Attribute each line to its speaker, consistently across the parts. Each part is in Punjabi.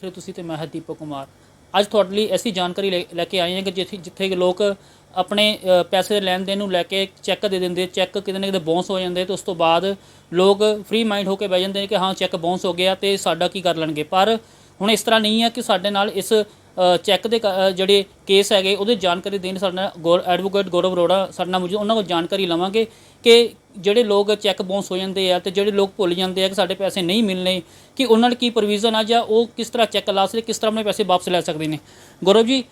Speaker 1: ਫਿਰ ਤੁਸੀਂ ਤੇ ਮੈਂ ਹਾਂ ਦੀਪਕ ਕੁਮਾਰ। ਅੱਜ ਤੁਹਾਡੇ ਲਈ ਐਸੀ ਜਾਣਕਾਰੀ ਲੈ ਲੈ ਕੇ ਆਏ ਹਾਂ ਕਿ ਜਿੱਥੇ ਜਿੱਥੇ ਲੋਕ ਆਪਣੇ ਪੈਸੇ ਦੇ ਲੈਣ ਦੇਣ ਨੂੰ ਲੈ ਕੇ ਚੈੱਕ ਦੇ ਦਿੰਦੇ ਚੈੱਕ ਕਿਤੇ ਨਾ ਕਿਤੇ ਬਾਉਂਸ ਹੋ ਜਾਂਦੇ ਤੇ ਉਸ ਤੋਂ ਬਾਅਦ ਲੋਕ ਫ੍ਰੀ ਮਾਈਂਡ ਹੋ ਕੇ ਬਹਿ ਜਾਂਦੇ ਨੇ ਕਿ ਹਾਂ ਚੈੱਕ ਬਾਉਂਸ ਹੋ ਗਿਆ ਤੇ ਸਾਡਾ ਕੀ ਕਰ ਲੈਣਗੇ। ਪਰ ਹੁਣ ਇਸ ਤਰ੍ਹਾਂ ਨਹੀਂ ਹੈ ਕਿ ਸਾਡੇ ਨਾਲ ਇਸ ਚੈੱਕ ਦੇ ਕ- ਜਿਹੜੇ ਕੇਸ ਹੈਗੇ ਉਹਦੇ ਜਾਣਕਾਰੀ ਦੇਣ ਸਾਡੇ ਨਾਲ ਗੌਰ ਐਡਵੋਕੇਟ ਗੌਰਵ ਅਰੋੜਾ ਸਾਡੇ ਨਾਲ ਮੌਜੂਦ ਉਹਨਾਂ ਕੋਲ ਜਾਣਕਾਰੀ ਲਵਾਂਗੇ ਕਿ ਜਿਹੜੇ ਲੋਕ ਚੈੱਕ ਬਾਉਂਸ ਹੋ ਜਾਂਦੇ ਆ ਤੇ ਜਿਹੜੇ ਲੋਕ ਭੁੱਲ ਜਾਂਦੇ ਆ ਕਿ ਸਾਡੇ ਪੈਸੇ ਨਹੀਂ ਮਿਲਨੇ ਕਿ ਉਹਨਾਂ ਲਈ ਕੀ ਪ੍ਰੋਵੀਜ਼ਨ ਆ ਜਾਂ ਉਹ ਕਿਸ ਤਰ੍ਹਾਂ ਚੈੱਕ ਲਾ ਸਕਦੇ ਕਿਸ ਤਰ੍ਹਾਂ ਆਪਣੇ ਪੈਸੇ ਵਾਪਸ ਲੈ ਸਕਦੇ ਨੇ। ਗੌਰਵ ਜੀ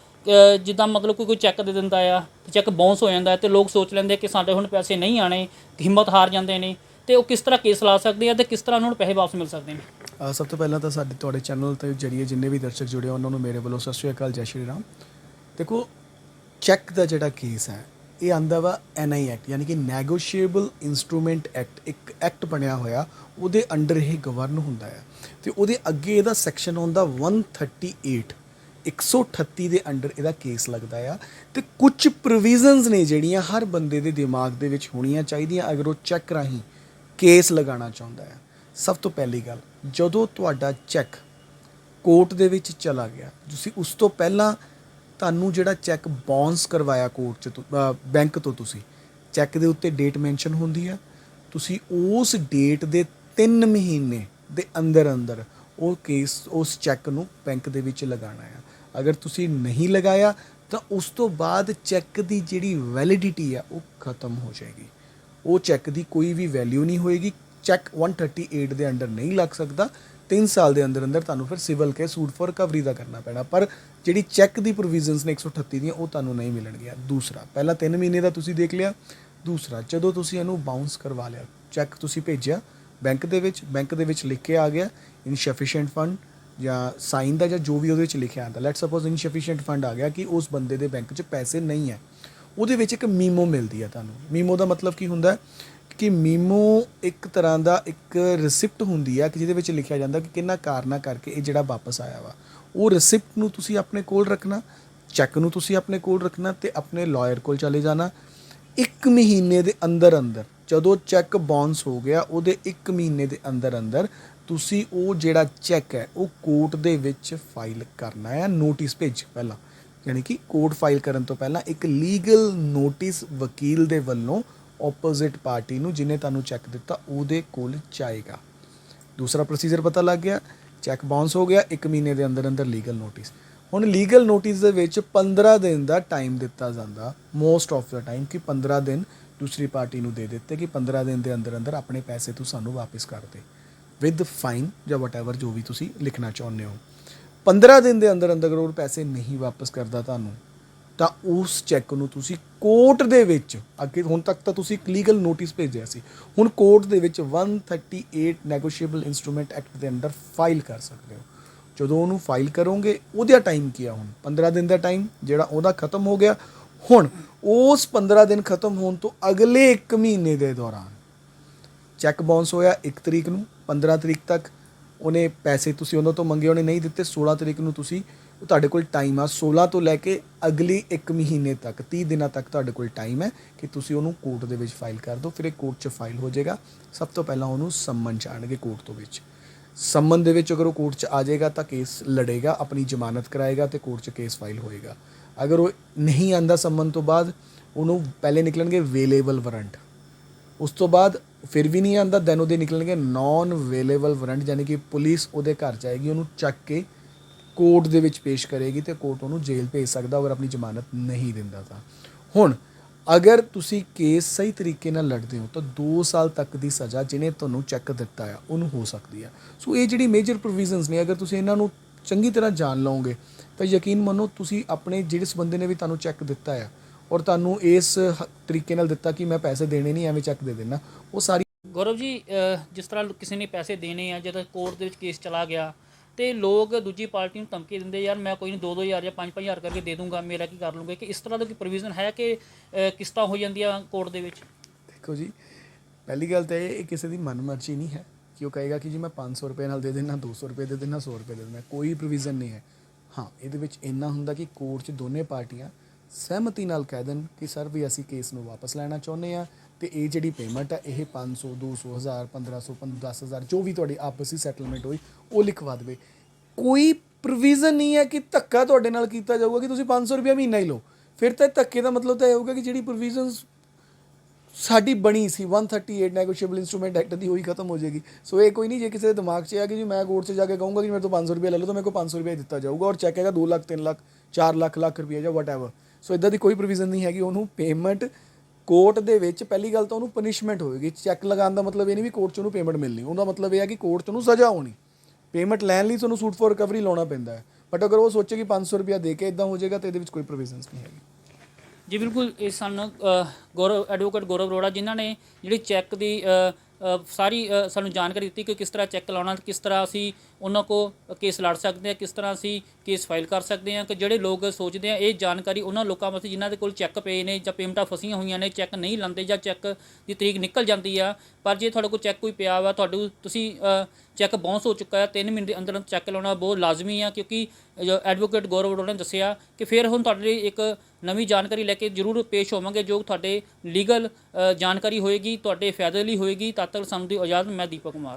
Speaker 1: ਜਿੱਦਾਂ ਮਤਲਬ ਕੋਈ ਕੋਈ ਚੈੱਕ ਦੇ ਦਿੰਦਾ ਆ ਤੇ ਚੈੱਕ ਬਾਉਂਸ ਹੋ ਜਾਂਦਾ ਹੈ ਤੇ ਲੋਕ ਸੋਚ ਲੈਂਦੇ ਕਿ ਸਾਡੇ ਹੁਣ ਪੈਸੇ ਨਹੀਂ ਆਣੇ ਹਿੰਮਤ ਹਾਰ ਜਾਂਦੇ ਨੇ ਤੇ ਉਹ ਕਿਸ ਤਰ੍ਹਾਂ ਕੇਸ ਲਾ ਸਕਦੇ ਆ ਤੇ ਕਿਸ ਤਰ੍ਹਾਂ ਉਹਨਾਂ ਨੂੰ ਪੈਸੇ ਵਾਪਸ ਮਿਲ ਸਕਦੇ ਨੇ।
Speaker 2: ਸਭ ਤੋਂ ਪਹਿਲਾਂ ਤਾਂ ਸਾਡੇ ਤੁਹਾਡੇ ਚੈਨਲ ਤੇ ਜਰੀਏ ਜਿੰਨੇ ਵੀ ਦਰਸ਼ਕ ਜੁੜੇ ਆ, ਉਹਨਾਂ ਨੂੰ ਮੇਰੇ ਵੱਲੋਂ ਸਤਿ ਸ਼੍ਰੀ ਅਕਾਲ ਜੈ ਸ਼੍ਰੀ ਰਾਮ। ਦੇਖੋ ਚੈੱਕ ਦਾ ਜਿਹੜਾ ਕੇਸ ਹੈ ਇਹ ਆਂਦਾ ਵਾ ਐਨਆਈ ਐਕਟ ਯਾਨੀ ਕਿ ਨੈਗੋਸ਼ੀਏਬਲ ਇਨਸਟਰੂਮੈਂਟ ਐਕਟ ਇੱਕ ਐਕਟ ਬਣਿਆ ਹੋਇਆ, ਉਹਦੇ ਅੰਡਰ ਇਹ ਗਵਰਨ ਹੁੰਦਾ ਹੈ। ਤੇ ਉਹਦੇ ਅੱਗੇ ਇਹਦਾ ਸੈਕਸ਼ਨ ਆਉਂਦਾ 138 138 ਦੇ ਅੰਡਰ ਇਹਦਾ ਕੇਸ ਲੱਗਦਾ ਆ। ਤੇ ਕੁਝ ਪ੍ਰੋਵੀਜ਼ਨਸ ਨੇ ਜਿਹੜੀਆਂ ਹਰ ਬੰਦੇ ਦੇ ਦਿਮਾਗ ਦੇ ਵਿੱਚ ਹੋਣੀਆਂ ਚਾਹੀਦੀਆਂ ਅਗਰ ਉਹ ਚੈੱਕ ਰਾਹੀਂ ਕੇਸ ਲਗਾਉਣਾ ਚਾਹੁੰਦਾ ਹੈ। ਸਭ ਤੋਂ ਪਹਿਲੀ ਗੱਲ, ਜਦੋਂ ਤੁਹਾਡਾ ਚੈੱਕ ਕੋਰਟ ਦੇ ਵਿੱਚ ਚਲਾ ਗਿਆ, ਤੁਸੀਂ ਉਸ ਤੋਂ ਪਹਿਲਾਂ ਤੁਹਾਨੂੰ ਜਿਹੜਾ ਚੈੱਕ ਬਾਉਂਸ ਕਰਵਾਇਆ ਕੋਰਟ ਚ ਬੈਂਕ ਤੋਂ ਤੁਸੀਂ, ਚੈੱਕ ਦੇ ਉੱਤੇ ਡੇਟ ਮੈਂਸ਼ਨ ਹੁੰਦੀ ਆ। ਤੁਸੀਂ ਉਸ ਡੇਟ ਦੇ 3 ਮਹੀਨੇ ਦੇ ਅੰਦਰ ਅੰਦਰ ਉਹ ਕੇਸ ਉਸ ਚੈੱਕ ਨੂੰ ਬੈਂਕ ਦੇ ਵਿੱਚ ਲਗਾਉਣਾ ਆ। ਅਗਰ ਤੁਸੀਂ ਨਹੀਂ ਲਗਾਇਆ, ਤਾਂ ਉਸ ਤੋਂ ਬਾਅਦ ਚੈੱਕ ਦੀ ਜਿਹੜੀ ਵੈਲਿਡਿਟੀ ਆ, ਉਹ ਖਤਮ ਹੋ ਜਾਏਗੀ। ਉਹ ਚੈੱਕ ਦੀ ਕੋਈ ਵੀ ਵੈਲਿਊ ਨਹੀਂ ਹੋਏਗੀ। ਚੈੱਕ 138 ਦੇ ਅੰਡਰ ਨਹੀਂ ਲੱਗ ਸਕਦਾ। 3 ਸਾਲ ਦੇ ਅੰਦਰ ਅੰਦਰ ਤੁਹਾਨੂੰ ਫਿਰ ਸਿਵਲ ਕੇ ਸੂਟ ਫॉर ਰਿਕਵਰੀ ਦਾ ਕਰਨਾ ਪੈਣਾ। ਪਰ ਜਿਹੜੀ ਚੈੱਕ ਦੀ ਪ੍ਰੋਵੀਜ਼ਨਸ ਨੇ 138 ਦੀਆਂ, ਉਹ ਤੁਹਾਨੂੰ ਨਹੀਂ ਮਿਲਣਗੀਆਂ। ਦੂਸਰਾ, ਪਹਿਲਾ 3 ਮਹੀਨੇ ਦਾ ਤੁਸੀਂ ਦੇਖ ਲਿਆ। ਦੂਸਰਾ, ਜਦੋਂ ਤੁਸੀਂ ਇਹਨੂੰ ਬਾਉਂਸ ਕਰਵਾ ਲਿਆ ਚੈੱਕ ਤੁਸੀਂ ਭੇਜਿਆ ਬੈਂਕ ਦੇ ਵਿੱਚ ਬੈਂਕ ਦੇ ਵਿੱਚ ਲਿਖ ਕੇ ਆ ਗਿਆ ਇਨਸਫੀਸ਼ੀਐਂਟ ਫੰਡ ਜਾਂ ਸਾਈਨ ਦਾ ਜਾਂ ਜੋ ਵੀ ਉਹਦੇ ਵਿੱਚ ਲਿਖਿਆ ਆਂਦਾ ਲੈਟਸ ਸਪੋਜ਼ ਇਨਸਫੀਸ਼ੀਐਂਟ ਫੰਡ ਆ ਗਿਆ ਕਿ ਉਸ ਬੰਦੇ ਦੇ ਬੈਂਕ 'ਚ ਪੈਸੇ ਨਹੀਂ ਹੈ। ਉਹਦੇ ਵਿੱਚ ਇੱਕ ਮੀਮੋ ਮਿਲਦੀ ਹੈ ਤੁਹਾਨੂੰ। ਮੀਮੋ ਦਾ ਮਤਲਬ ਕੀ ਹੁੰਦਾ ਕਿ ਮੀਮੋ ਇੱਕ ਤਰ੍ਹਾਂ ਦਾ ਇੱਕ ਰਿਸਿਪਟ ਹੁੰਦੀ ਹੈ ਕਿ ਜਿਹਦੇ ਵਿੱਚ ਲਿਖਿਆ ਜਾਂਦਾ ਕਿ ਕਿੰਨਾ ਕਾਰਨਾ ਕਰਕੇ ਇਹ ਜਿਹੜਾ ਵਾਪਸ ਆਇਆ ਵਾ। ਉਹ ਰਿਸਿਪਟ ਨੂੰ ਤੁਸੀਂ ਆਪਣੇ ਕੋਲ ਰੱਖਣਾ ਚੈੱਕ ਨੂੰ ਤੁਸੀਂ ਆਪਣੇ ਕੋਲ ਰੱਖਣਾ ਤੇ ਆਪਣੇ ਲਾਇਰ ਕੋਲ ਚਲੇ ਜਾਣਾ। ਇੱਕ ਮਹੀਨੇ ਦੇ ਅੰਦਰ ਅੰਦਰ ਜਦੋਂ ਚੈੱਕ ਬਾਉਂਸ ਹੋ ਗਿਆ, ਉਹਦੇ ਇੱਕ ਮਹੀਨੇ ਦੇ ਅੰਦਰ ਅੰਦਰ ਤੁਸੀਂ ਉਹ ਜਿਹੜਾ ਚੈੱਕ ਹੈ, ਉਹ ਕੋਰਟ ਦੇ ਵਿੱਚ ਫਾਈਲ ਕਰਨਾ ਹੈ ਨੋਟਿਸ ਭੇਜ ਪਹਿਲਾਂ। ਯਾਨੀ ਕਿ ਕੋਰਟ ਫਾਈਲ ਕਰਨ ਤੋਂ ਪਹਿਲਾਂ ਇੱਕ ਲੀਗਲ ਨੋਟਿਸ ਵਕੀਲ ਦੇ ਵੱਲੋਂ ਆਪੋਜ਼ਿਟ ਪਾਰਟੀ ਨੂੰ ਜਿਹਨੇ ਤੁਹਾਨੂੰ ਚੈੱਕ ਦਿੱਤਾ, ਉਹਦੇ ਕੋਲ ਜਾਏਗਾ। ਦੂਸਰਾ ਪ੍ਰੋਸੀਜਰ ਪਤਾ ਲੱਗ ਗਿਆ ਚੈੱਕ ਬਾਉਂਸ ਹੋ ਗਿਆ 1 ਮਹੀਨੇ ਦੇ ਅੰਦਰ ਅੰਦਰ ਲੀਗਲ ਨੋਟਿਸ ਹੁਣ ਲੀਗਲ ਨੋਟਿਸ ਦੇ ਵਿੱਚ 15 ਦਿਨ ਦਾ ਟਾਈਮ ਦਿੱਤਾ ਜਾਂਦਾ ਮੋਸਟ ਆਫ ਦਾ ਟਾਈਮ ਕਿ 15 ਦਿਨ ਦੂਸਰੀ ਪਾਰਟੀ ਨੂੰ ਦੇ ਦਿੱਤੇ ਕਿ 15 ਦਿਨ ਦੇ ਅੰਦਰ ਅੰਦਰ ਆਪਣੇ ਪੈਸੇ ਤੂੰ ਸਾਨੂੰ ਵਾਪਸ ਕਰ ਦੇ। ਵਿਦ ਫਾਈਨ ਜਾਂ ਵਟਐਵਰ ਜੋ ਵੀ ਤੁਸੀਂ ਲਿਖਣਾ ਚਾਹੁੰਦੇ ਹੋ। 15 ਦਿਨ ਦੇ ਅੰਦਰ ਅੰਦਰ ਉਹ ਪੈਸੇ ਨਹੀਂ ਵਾਪਸ ਕਰਦਾ ਤੁਹਾਨੂੰ ਤਾਂ ਉਸ ਚੈੱਕ ਨੂੰ ਤੁਸੀਂ ਕੋਰਟ ਦੇ ਵਿੱਚ, ਅੱਗੇ ਹੁਣ ਤੱਕ ਤਾਂ ਤੁਸੀਂ ਇੱਕ ਲੀਗਲ ਨੋਟਿਸ ਭੇਜਿਆ ਸੀ, ਹੁਣ ਕੋਰਟ ਦੇ ਵਿੱਚ 138 ਨੈਗੋਸ਼ੀਏਬਲ ਇਨਸਟਰੂਮੈਂਟ ਐਕਟ ਦੇ ਅੰਡਰ ਫਾਈਲ ਕਰ ਸਕਦੇ ਹੋ। ਜਦੋਂ ਉਹਨੂੰ ਫਾਈਲ ਕਰੋਗੇ, ਉਹਦਾ ਟਾਈਮ ਕੀ ਆ ਹੁਣ? 15 ਦਿਨ ਦਾ ਟਾਈਮ ਜਿਹੜਾ ਉਹਦਾ ਖਤਮ ਹੋ ਗਿਆ। ਹੁਣ ਉਸ 15 ਦਿਨ ਖਤਮ ਹੋਣ ਤੋਂ ਅਗਲੇ 1 ਮਹੀਨੇ ਦੇ ਦੌਰਾਨ ਚੈੱਕ ਬਾਉਂਸ ਹੋਇਆ 1 ਤਰੀਕ ਨੂੰ 15 ਤਰੀਕ ਤੱਕ। ਉਹਨੇ ਪੈਸੇ ਤੁਸੀਂ ਉਹਨਾਂ ਤੋਂ ਮੰਗੇ, ਉਹਨੇ ਨਹੀਂ ਦਿੱਤੇ। 16 ਤਰੀਕ ਨੂੰ ਤੁਸੀਂ, ਉਹ ਤੁਹਾਡੇ ਕੋਲ ਟਾਈਮ ਆ। 16 ਤੋਂ ਲੈ ਕੇ ਅਗਲੀ 1 ਮਹੀਨੇ ਤੱਕ 30 ਦਿਨਾਂ ਤੱਕ ਤੁਹਾਡੇ ਕੋਲ ਟਾਈਮ ਹੈ ਕਿ ਤੁਸੀਂ ਉਹਨੂੰ ਕੋਰਟ ਦੇ ਵਿੱਚ ਫਾਈਲ ਕਰ ਦਿਓ। ਫਿਰ ਇਹ ਕੋਰਟ 'ਚ ਫਾਈਲ ਹੋ ਜਾਏਗਾ। ਸਭ ਤੋਂ ਪਹਿਲਾਂ ਉਹਨੂੰ ਸੰਮਨ ਚਾਣਗੇ ਕੋਰਟ ਤੋਂ ਵਿੱਚ। ਸੰਮਨ ਦੇ ਵਿੱਚ ਅਗਰ ਉਹ ਕੋਰਟ 'ਚ ਆ ਜਾਏਗਾ ਤਾਂ ਕੇਸ ਲੜੇਗਾ, ਆਪਣੀ ਜ਼ਮਾਨਤ ਕਰਾਏਗਾ ਤੇ ਕੋਰਟ 'ਚ ਕੇਸ ਫਾਈਲ ਹੋਏਗਾ। ਅਗਰ ਉਹ ਨਹੀਂ ਆਂਦਾ ਸੰਮਨ ਤੋਂ ਬਾਅਦ, ਉਹਨੂੰ ਪਹਿਲੇ ਨਿਕਲਣਗੇ ਵੇਲੇਬਲ ਵਾਰੰਟ ਉਸ ਤੋਂ ਬਾਅਦ ਫਿਰ ਵੀ ਨਹੀਂ ਆਂਦਾ ਦੈਨ ਉਹਦੇ ਨਿਕਲਣਗੇ ਨਾਨ ਅਵੇਲੇਬਲ ਵਾਰੰਟ ਯਾਨੀ ਕਿ ਪੁਲਿਸ ਉਹਦੇ ਘਰ ਜਾਏਗੀ, ਉਹਨੂੰ ਚੱਕ ਕੇ ਕੋਰਟ ਦੇ ਵਿੱਚ ਪੇਸ਼ ਕਰੇਗੀ ਤੇ ਕੋਰਟ ਉਹਨੂੰ ਜੇਲ੍ਹ ਭੇਜ ਸਕਦਾ, ਅਗਰ ਆਪਣੀ ਜ਼ਮਾਨਤ ਨਹੀਂ ਦਿੰਦਾ ਤਾਂ। ਹੁਣ, ਅਗਰ ਤੁਸੀਂ ਕੇਸ ਸਹੀ ਤਰੀਕੇ ਨਾਲ ਲੜਦੇ ਹੋ, ਤਾਂ 2 ਸਾਲ ਤੱਕ ਦੀ ਸਜ਼ਾ ਜਿਹਨੇ ਤੁਹਾਨੂੰ ਚੈੱਕ ਦਿੱਤਾ ਆ, ਉਹਨੂੰ ਹੋ ਸਕਦੀ ਆ। ਸੋ ਇਹ ਜਿਹੜੀ ਮੇਜਰ ਪ੍ਰੋਵੀਜ਼ਨਸ ਨੇ, ਅਗਰ ਤੁਸੀਂ ਇਹਨਾਂ ਨੂੰ ਚੰਗੀ ਤਰ੍ਹਾਂ ਜਾਣ ਲਓਗੇ, ਤਾਂ ਯਕੀਨ ਮੰਨੋ ਤੁਸੀਂ ਆਪਣੇ, ਜਿਹੜੇ ਬੰਦੇ ਨੇ ਵੀ ਤੁਹਾਨੂੰ ਚੈੱਕ ਦਿੱਤਾ ਆ ਔਰ ਤੁਹਾਨੂੰ ਇਸ ਹ- ਤਰੀਕੇ ਨਾਲ ਦਿੱਤਾ ਕਿ ਮੈਂ ਪੈਸੇ ਦੇਣੇ ਨਹੀਂ ਐਵੇਂ ਚੈੱਕ ਦੇ ਦੇਣਾ। ਉਹ ਸਾਰੀ
Speaker 1: ਗੌਰਵ ਜੀ ਅਹ ਜਿਸ ਤਰ੍ਹਾਂ ਕਿਸੇ ਨੇ ਪੈਸੇ ਦੇਣੇ ਆ ਜਦੋਂ ਕੋਰਟ ਦੇ ਵਿੱਚ ਕੇਸ ਚਲਾ ਗਿਆ ਤੇ ਲੋਕ ਦੂਜੀ ਪਾਰਟੀ ਨੂੰ ਧਮਕੀ ਦਿੰਦੇ ਯਾਰ ਮੈਂ ਕੋਈ ਨਹੀਂ 2-2000 ਜਾਂ 5-5000 ਕਰਕੇ ਦੇ ਦੂੰਗਾ ਮੇਰਾ ਕੀ ਕਰ ਲੂੰਗੇ? ਕਿ ਇਸ ਤਰ੍ਹਾਂ ਦਾ ਕੋਈ ਪ੍ਰੋਵੀਜ਼ਨ ਹੈ ਕਿ ਅਹ ਕਿਸ਼ਤਾਂ ਹੋ ਜਾਂਦੀਆਂ ਕੋਰਟ ਦੇ ਵਿੱਚ?
Speaker 2: ਦੇਖੋ ਜੀ ਪਹਿਲੀ ਗੱਲ ਤਾਂ ਇਹ ਇਹ ਕਿਸੇ ਦੀ ਮਨਮਰਜ਼ੀ ਨਹੀਂ ਹੈ ਕਿ ਉਹ ਕਹੇਗਾ ਕਿ ਜੀ ਮੈਂ 500 ਰੁਪਏ ਨਾਲ ਦੇ ਦੇਣਾ 200 ਰੁਪਏ ਦੇ ਦੇਣਾ 100 ਰੁਪਏ ਦੇ ਦੇਣਾ ਕੋਈ ਪ੍ਰੋਵੀਜ਼ਨ ਨਹੀਂ ਹੈ। ਹਾਂ ਇਹਦੇ ਵਿੱਚ ਇੰਨਾ ਹੁੰਦਾ ਕਿ ਕੋਰਟ 'ਚ ਦੋਨੇ ਪਾਰਟੀਆਂ ਸਹਿਮਤੀ ਨਾਲ ਕਹਿ ਦੇਣ ਕਿ ਸਰ ਵੀ ਅਸੀਂ ਕੇਸ ਨੂੰ ਵਾਪਸ ਲੈਣਾ ਚਾਹੁੰਦੇ ਆ ਤੇ ਇਹ ਜਿਹੜੀ ਪੇਮੈਂਟ ਆ, ਇਹ 500 200 1000 1500 10000 ਜੋ ਵੀ ਤੁਹਾਡੀ ਆਪਸੀ ਸੈਟਲਮੈਂਟ ਹੋਈ, ਉਹ ਲਿਖਵਾ ਦੇਵੇ। ਕੋਈ ਪ੍ਰੋਵੀਜ਼ਨ ਨਹੀਂ ਹੈ ਕਿ ਧੱਕਾ ਤੁਹਾਡੇ ਨਾਲ ਕੀਤਾ ਜਾਊਗਾ ਕਿ ਤੁਸੀਂ 500 ਰੁਪਏ ਮਹੀਨਾ ਹੀ ਲਓ। ਫਿਰ ਤਾਂ ਇਹ ਧੱਕੇ ਦਾ ਮਤਲਬ ਤਾਂ ਇਹ ਹੋਊਗਾ ਕਿ ਜਿਹੜੀ ਪ੍ਰੋਵੀਜ਼ਨਸ ਸਾਡੀ ਬਣੀ ਸੀ 138 ਨੈਗੋਸ਼ੀਏਬਲ ਇਨਸਟਰੂਮੈਂਟ ਐਕਟ ਦੀ ਹੋਈ ਖਤਮ ਹੋ ਜਾਏਗੀ। ਸੋ ਇਹ ਕੋਈ ਨਹੀਂ, ਜੇ ਕਿਸੇ ਦੇ ਦਿਮਾਗ 'ਚ ਆ ਕਿ ਜੀ ਮੈਂ ਕੋਰਟ 'ਚ ਜਾ ਕੇ ਕਹੂੰਗਾ ਕਿ ਮੇਰੇ ਤੋਂ 500 ਰੁਪਏ ਲੈ ਲਓ, ਤਾਂ ਮੇਰੇ ਕੋਲ 500 ਰੁਪਏ ਦਿੱਤਾ ਜਾਊਗਾ ਔਰ ਚੈੱਕ ਹੈਗਾ 2 ਲੱਖ 3 ਲੱਖ 4 ਲੱਖ ਲੱਖ ਰੁਪਏ ਜਾਂ ਵਟਐਵਰ ਸੋ ਇਦਾਂ ਦੀ ਕੋਈ ਪ੍ਰੋਵੀਜ਼ਨ ਨਹੀਂ ਹੈਗੀ, ਉਹਨੂੰ ਪੇਮੈਂਟ ਕੋਰਟ ਦੇ ਵਿੱਚ ਪਹਿਲੀ ਗੱਲ ਤਾਂ ਉਹਨੂੰ ਪਨਿਸ਼ਮੈਂਟ ਹੋਏਗੀ। ਚੈੱਕ ਲਗਾਉਣ ਦਾ ਮਤਲਬ ਇਹ ਨਹੀਂ ਵੀ ਕੋਰਟ 'ਚ ਉਹਨੂੰ ਪੇਮੈਂਟ ਮਿਲਣੀ। ਉਹਦਾ ਮਤਲਬ ਇਹ ਹੈ ਕਿ ਕੋਰਟ 'ਚ ਉਹਨੂੰ ਸਜ਼ਾ ਹੋਣੀ। ਪੇਮੈਂਟ ਲੈਣ ਲਈ ਤੁਹਾਨੂੰ ਸੂਟ ਫॉर ਰਿਕਵਰੀ ਲਾਉਣਾ ਪੈਂਦਾ ਹੈ। ਬਟ ਅਗਰ ਉਹ ਸੋਚੇ ਕਿ 500 ਰੁਪਏ ਦੇ ਕੇ ਇਦਾਂ ਹੋ ਜਾਏਗਾ, ਤਾਂ ਇਹਦੇ ਵਿੱਚ ਕੋਈ ਪ੍ਰੋਵੀਜ਼ਨਸ ਨਹੀਂ ਹੈਗੀ।
Speaker 1: ਜੀ, ਬਿਲਕੁਲ, ਇਹ ਸਾਨੂੰ ਗੌਰਵ ਐਡਵੋਕੇਟ ਗੌਰਵ ਅਰੋੜਾ ਜਿਨ੍ਹਾਂ ਨੇ ਜਿਹੜੀ ਚੈੱਕ ਦੀ ਸਾਰੀ ਸਾਨੂੰ ਜਾਣਕਾਰੀ ਦਿੱਤੀ ਕਿ ਕਿਸ ਤਰ੍ਹਾਂ ਚੈੱਕ ਲਾਉਣਾ ਕਿਸ ਤਰ੍ਹਾਂ ਅਸੀਂ ਉਹਨਾਂ ਕੋ ਕੇਸ ਲੜ ਸਕਦੇ ਹਾਂ, ਕਿਸ ਤਰ੍ਹਾਂ ਅਸੀਂ ਕੇਸ ਫਾਈਲ ਕਰ ਸਕਦੇ ਹਾਂ, ਕਿ ਜਿਹੜੇ ਲੋਕ ਸੋਚਦੇ ਆ, ਇਹ ਜਾਣਕਾਰੀ ਉਹਨਾਂ ਲੋਕਾਂ ਵਾਸਤੇ ਜਿਨ੍ਹਾਂ ਦੇ ਕੋਲ ਚੈੱਕ ਪਏ ਨੇ ਜਾਂ ਪੇਮੈਂਟਾਂ ਫਸੀਆਂ ਹੋਈਆਂ ਨੇ ਚੈੱਕ ਨਹੀਂ ਲਾਉਂਦੇ ਜਾਂ ਚੈੱਕ ਦੀ ਤਰੀਕ ਨਿਕਲ ਜਾਂਦੀ ਆ, ਪਰ ਜੇ ਤੁਹਾਡੇ ਕੋਲ ਚੈੱਕ ਕੋਈ ਪਿਆ ਵਾ, ਤੁਹਾਡੇ ਤੁਸੀਂ ਚੈੱਕ ਬਾਉਂਸ ਹੋ ਚੁੱਕਾ ਹੈ 3 ਮਿੰਟ ਦੇ ਅੰਦਰ ਚੈੱਕ ਲਾਉਣਾ ਬਹੁਤ ਲਾਜ਼ਮੀ ਆ, ਕਿਉਂਕਿ ਐਡਵੋਕੇਟ ਗੌਰਵ ਅਰੋੜਾ ਨੇ ਦੱਸਿਆ ਕਿ ਫਿਰ ਹੁਣ ਤੁਹਾਡੇ ਲਈ ਇੱਕ ਨਵੀਂ ਜਾਣਕਾਰੀ ਲੈ ਕੇ ਜ਼ਰੂਰ ਪੇਸ਼ ਹੋਵਾਂਗੇ ਜੋ ਤੁਹਾਡੇ ਲੀਗਲ ਜਾਣਕਾਰੀ ਹੋਏਗੀ, ਤੁਹਾਡੇ ਫਾਇਦੇ ਲਈ ਹੋਏਗੀ। ਤਦ ਤੱਕ ਸਾਨੂੰ ਦੀ ਇਜਾਜ਼ਤ, ਮੈਂ ਦੀਪਕ ਕੁਮਾਰ।